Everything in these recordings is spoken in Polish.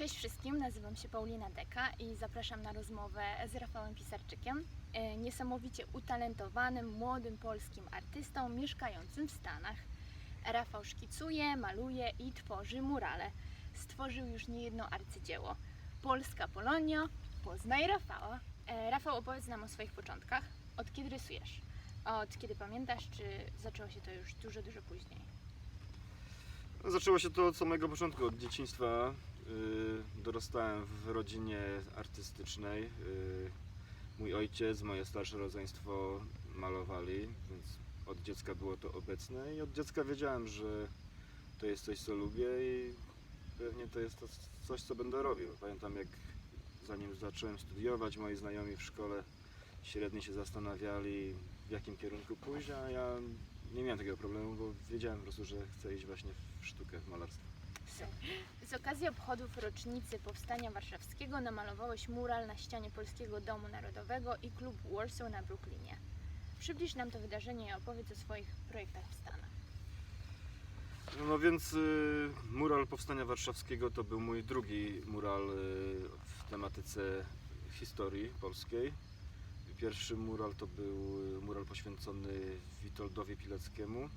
Cześć wszystkim, nazywam się Paulina Deka i zapraszam na rozmowę z Rafałem Pisarczykiem, e, niesamowicie utalentowanym, młodym polskim artystą mieszkającym w Stanach. Rafał szkicuje, maluje i tworzy murale. Stworzył już niejedno arcydzieło. Polska Polonia, poznaj Rafała. E, Rafał, opowiedz nam o swoich początkach. Od kiedy rysujesz? Od kiedy pamiętasz, czy zaczęło się to już dużo, dużo później? Zaczęło się to od samego początku, od dzieciństwa. Yy, Dorastałem w rodzinie artystycznej. Yy, Mój ojciec, moje starsze rodzeństwo malowali, więc od dziecka było to obecne i od dziecka wiedziałem, że to jest coś, co lubię i pewnie to jest to coś, co będę robił. Pamiętam, jak zanim zacząłem studiować, moi znajomi w szkole średniej się zastanawiali, w jakim kierunku pójść, a ja nie miałem takiego problemu, bo wiedziałem po prostu, że chcę iść właśnie w sztukę, w malarstwo. Z okazji obchodów rocznicy Powstania Warszawskiego namalowałeś mural na ścianie Polskiego Domu Narodowego i klub Warsaw na Brooklynie. Przybliż nam to wydarzenie i opowiedz o swoich projektach w Stanach. No więc y, mural Powstania Warszawskiego to był mój drugi mural y, w tematyce historii polskiej. Pierwszy mural to był y, mural poświęcony Witoldowi Pileckiemu.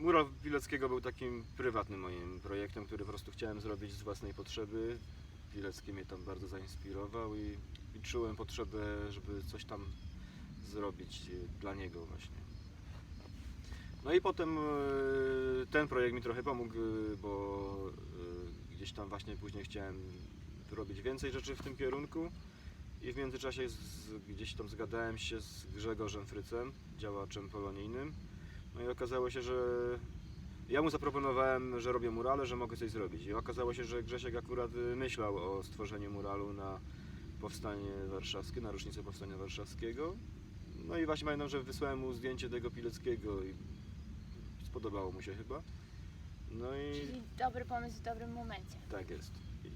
Mural Pileckiego był takim prywatnym moim projektem, który po prostu chciałem zrobić z własnej potrzeby. Pilecki mnie tam bardzo zainspirował i, i czułem potrzebę, żeby coś tam zrobić dla niego właśnie. No i potem e, ten projekt mi trochę pomógł, e, bo e, gdzieś tam właśnie później chciałem robić więcej rzeczy w tym kierunku i w międzyczasie z, gdzieś tam zgadałem się z Grzegorzem Frycem, działaczem polonijnym. No i okazało się, że ja mu zaproponowałem, że robię murale, że mogę coś zrobić. I okazało się, że Grzesiek akurat y, myślał o stworzeniu muralu na powstanie warszawskie, na rocznicę powstania warszawskiego. No i właśnie pamiętam, że wysłałem mu zdjęcie tego Pileckiego i spodobało mu się chyba. No i Czyli dobry pomysł w dobrym momencie. tak jest. I,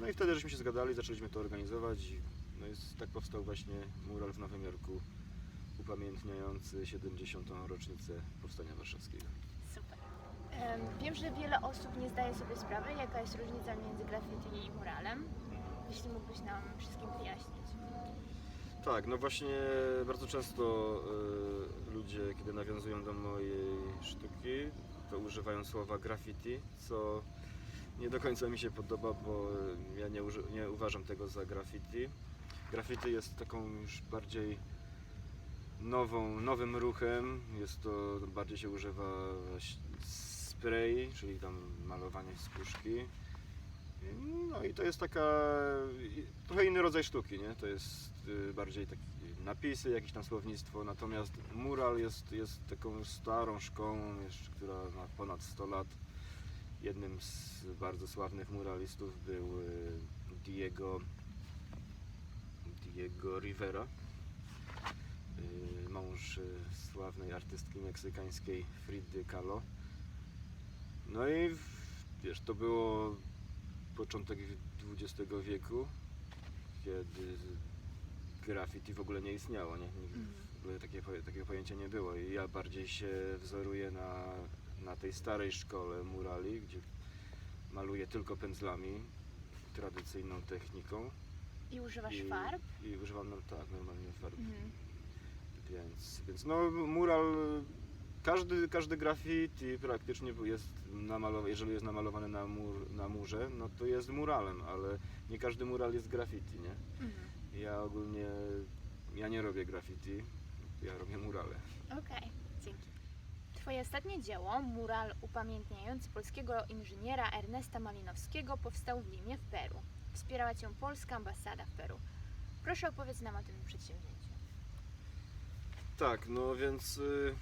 no i wtedy żeśmy się zgadali, zaczęliśmy to organizować. No i tak powstał właśnie mural w Nowym Jorku upamiętniający 70. rocznicę powstania warszawskiego. Super. Em, Wiem, że wiele osób nie zdaje sobie sprawy, jaka jest różnica między graffiti i muralem. Jeśli mógłbyś nam wszystkim wyjaśnić. Tak, no właśnie bardzo często y, ludzie, kiedy nawiązują do mojej sztuki, to używają słowa graffiti, co nie do końca mi się podoba, bo ja nie, nie uważam tego za graffiti. Graffiti jest taką już bardziej nową, nowym ruchem. Jest to, bardziej się używa spray, czyli tam malowanie z puszki. No i to jest taka trochę inny rodzaj sztuki, nie? To jest y, bardziej taki napisy, jakieś tam słownictwo, natomiast mural jest, jest taką starą szkołą, jeszcze, która ma ponad 100 lat. Jednym z bardzo sławnych muralistów był y, Diego Diego Rivera, mąż y, sławnej artystki meksykańskiej Fridy Kahlo. No i wiesz, to było początek XX wieku, kiedy graffiti w ogóle nie istniało, nie? W ogóle takie, takiego pojęcia nie było i ja bardziej się wzoruję na, na tej starej szkole murali, gdzie maluję tylko pędzlami, tradycyjną techniką. I używasz I, farb? I używam no, tak, normalnie farb. Mhm. Więc, więc no mural, każdy, każdy graffiti praktycznie jest namalowane, jeżeli jest namalowany na, mur, na murze, no to jest muralem, ale nie każdy mural jest graffiti, nie? Mhm. Ja ogólnie, ja nie robię graffiti, ja robię murale. Okej, dzięki. Twoje ostatnie dzieło, mural upamiętniający polskiego inżyniera Ernesta Malinowskiego, powstał w Limie w Peru. Wspierała Cię polska ambasada w Peru. Proszę opowiedz nam o tym przedsięwzięciu. Tak, no więc y,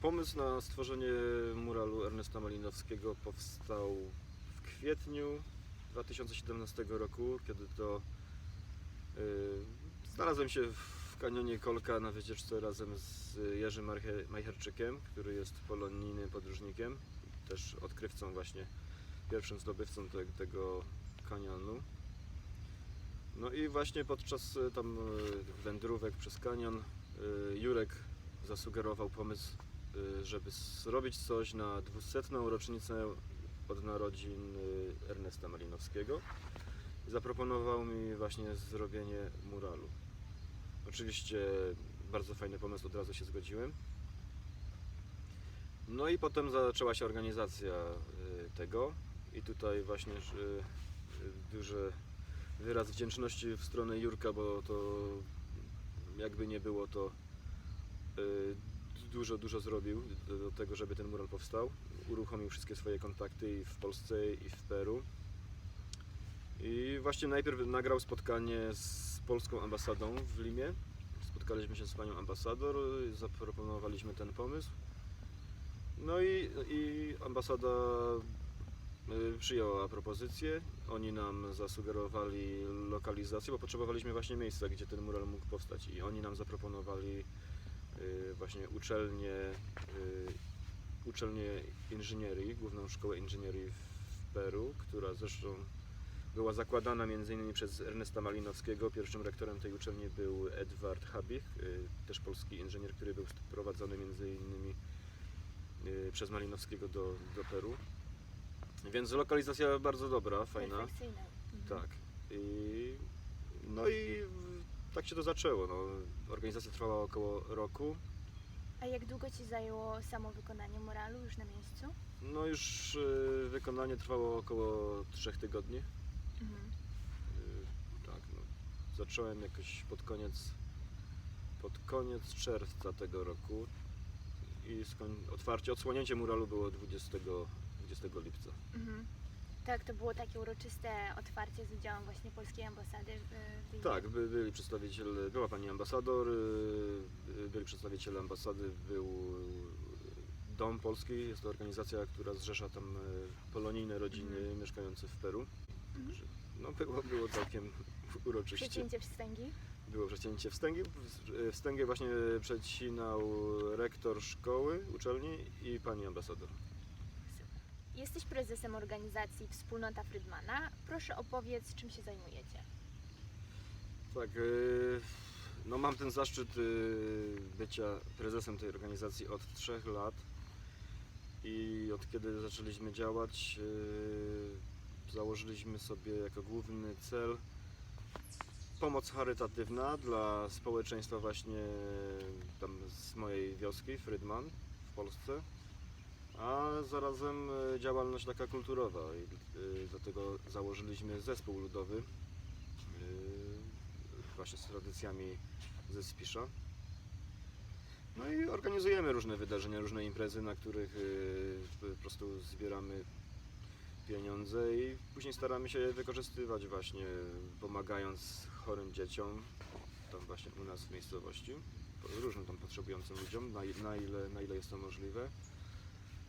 pomysł na stworzenie muralu Ernesta Malinowskiego powstał w kwietniu 2017 roku, kiedy to y, znalazłem się w kanionie Kolka na wycieczce razem z Jerzym Majcherczykiem, który jest polonijnym podróżnikiem, też odkrywcą właśnie, pierwszym zdobywcą te, tego kanionu. No i właśnie podczas y, tam wędrówek przez kanion Jurek zasugerował pomysł, y, żeby zrobić coś na 200. rocznicę od narodzin y, Ernesta Malinowskiego zaproponował mi właśnie zrobienie muralu. Oczywiście bardzo fajny pomysł, od razu się zgodziłem. No i potem zaczęła się organizacja y, tego i tutaj właśnie y, y, duży wyraz wdzięczności w stronę Jurka, bo to jakby nie było to y, dużo, dużo zrobił do, tego, żeby ten mural powstał. Uruchomił wszystkie swoje kontakty i w Polsce i w Peru. I właśnie najpierw nagrał spotkanie z polską ambasadą w Limie. Spotkaliśmy się z panią ambasador, zaproponowaliśmy ten pomysł. No i, i ambasada przyjęła propozycję. Oni nam zasugerowali lokalizację, bo potrzebowaliśmy właśnie miejsca, gdzie ten mural mógł powstać. I oni nam zaproponowali y, właśnie uczelnię, y, uczelnię inżynierii, główną szkołę inżynierii w Peru, która zresztą była zakładana m.in. przez Ernesta Malinowskiego. Pierwszym rektorem tej uczelni był Edward Habich, y, też polski inżynier, który był sprowadzony m.in. y, przez Malinowskiego do, do Peru. Więc lokalizacja bardzo dobra, fajna. Perfekcyjne. Mhm. Tak. I, no i tak się to zaczęło. No. Organizacja trwała około roku. A jak długo Ci zajęło samo wykonanie muralu już na miejscu? No już y, wykonanie trwało około trzech tygodni. Mhm. Y, tak, no. Zacząłem jakoś pod koniec, pod koniec czerwca tego roku i skoń, otwarcie, odsłonięcie muralu było 20, 20 lipca. Mhm. Tak, to było takie uroczyste otwarcie z udziałem właśnie polskiej ambasady w, w Limie. Tak, by, byli przedstawiciele, była pani ambasador, y, y, byli przedstawiciele ambasady, był y, Dom Polski, jest to organizacja, która zrzesza tam y, polonijne rodziny Mhm. mieszkające w Peru. Mhm. No było, było całkiem uroczyście. Przecięcie wstęgi. Było przecięcie wstęgi. Wstęgę właśnie przecinał rektor szkoły, uczelni i pani ambasador. Jesteś prezesem organizacji Wspólnota Frydmana. Proszę opowiedz, czym się zajmujecie. Tak, y, no mam ten zaszczyt y, bycia prezesem tej organizacji od trzech lat i od kiedy zaczęliśmy działać, y, założyliśmy sobie jako główny cel pomoc charytatywna dla społeczeństwa właśnie tam z mojej wioski, Frydman w Polsce, a zarazem y, działalność taka kulturowa y, dlatego założyliśmy zespół ludowy y, właśnie z tradycjami ze Spisza. No i organizujemy różne wydarzenia, różne imprezy, na których po prostu zbieramy pieniądze i później staramy się je wykorzystywać właśnie pomagając chorym dzieciom, tam właśnie u nas w miejscowości, różnym tam potrzebującym ludziom, na, ile, na ile jest to możliwe.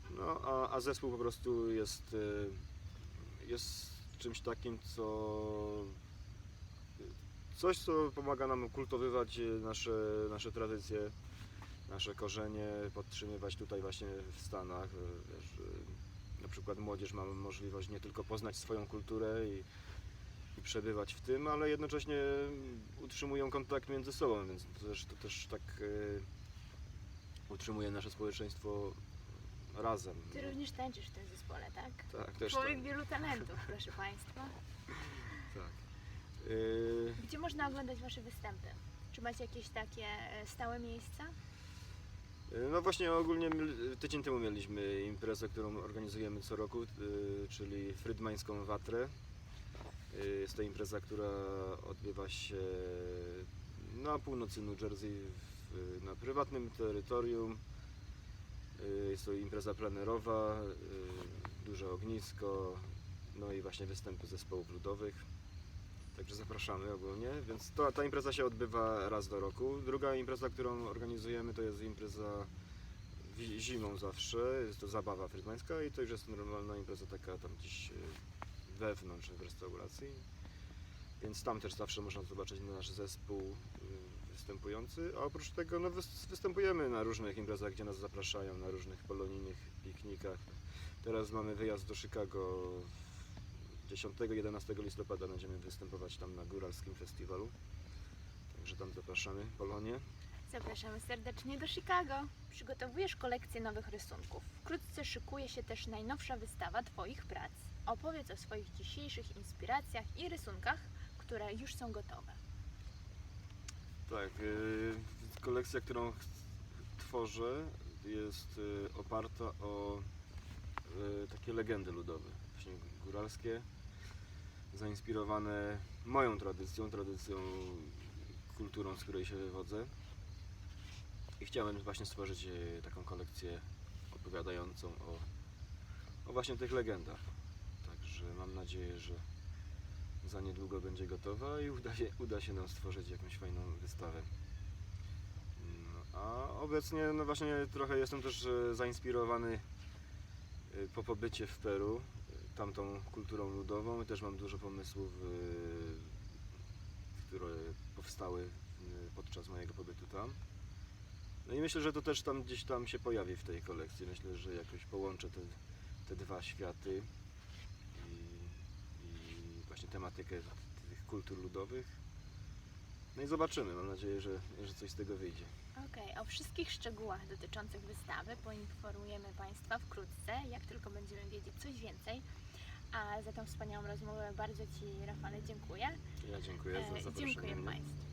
No a, a zespół po prostu jest, y, jest czymś takim, co coś, co pomaga nam kultywować e, nasze, nasze tradycje, nasze korzenie, podtrzymywać tutaj właśnie w Stanach. e, Wiesz, na przykład młodzież ma możliwość nie tylko poznać swoją kulturę i, i przebywać w tym, ale jednocześnie utrzymują kontakt między sobą, więc to też, to też tak e, utrzymuje nasze społeczeństwo razem. Ty również tańczysz w tym zespole, tak? Tak, też Człowiek tak. wielu talentów, proszę Państwa. tak. E, Gdzie można oglądać Wasze występy? Czy macie jakieś takie e, stałe miejsca? No właśnie ogólnie tydzień temu mieliśmy imprezę, którą organizujemy co roku, y, czyli Frydmańską Watrę. Y, Jest to impreza, która odbywa się na północy New Jersey, na prywatnym terytorium. Y, Jest to impreza plenerowa, y, duże ognisko, no i właśnie występy zespołów ludowych. Także zapraszamy ogólnie, więc to, ta impreza się odbywa raz do roku. Druga impreza, którą organizujemy, to jest impreza zimą zawsze, jest to zabawa frydmańska i to już jest normalna impreza taka tam gdzieś e, wewnątrz w restauracji. Więc tam też zawsze można zobaczyć nasz zespół występujący, a oprócz tego no, wys- występujemy na różnych imprezach, gdzie nas zapraszają, na różnych polonijnych piknikach. Teraz mamy wyjazd do Chicago 10-11 listopada będziemy występować tam na góralskim festiwalu. Także tam zapraszamy Polonię. Zapraszamy serdecznie do Chicago. Przygotowujesz kolekcję nowych rysunków. Wkrótce szykuje się też najnowsza wystawa Twoich prac. Opowiedz o swoich dzisiejszych inspiracjach i rysunkach, które już są gotowe. Tak, y, kolekcja, którą tworzę jest y, oparta o y, takie legendy ludowe, właśnie góralskie, zainspirowane moją tradycją, tradycją, kulturą, z której się wywodzę. I chciałem właśnie stworzyć taką kolekcję opowiadającą o, o właśnie tych legendach. Także mam nadzieję, że za niedługo będzie gotowa i uda się, uda się nam stworzyć jakąś fajną wystawę. No, a obecnie no właśnie trochę jestem też e, zainspirowany e, po pobycie w Peru e, tamtą kulturą ludową też mam dużo pomysłów, które powstały podczas mojego pobytu tam. No i myślę, że to też tam gdzieś tam się pojawi w tej kolekcji. Myślę, że jakoś połączę te, te dwa światy tematykę tych kultur ludowych. No i zobaczymy. Mam nadzieję, że, że coś z tego wyjdzie. Okej, o wszystkich szczegółach dotyczących wystawy poinformujemy Państwa wkrótce, jak tylko będziemy wiedzieć coś więcej. A za tą wspaniałą rozmowę bardzo Ci, Rafale, dziękuję. Ja dziękuję za E, zaproszenie Dziękuję. Państwu.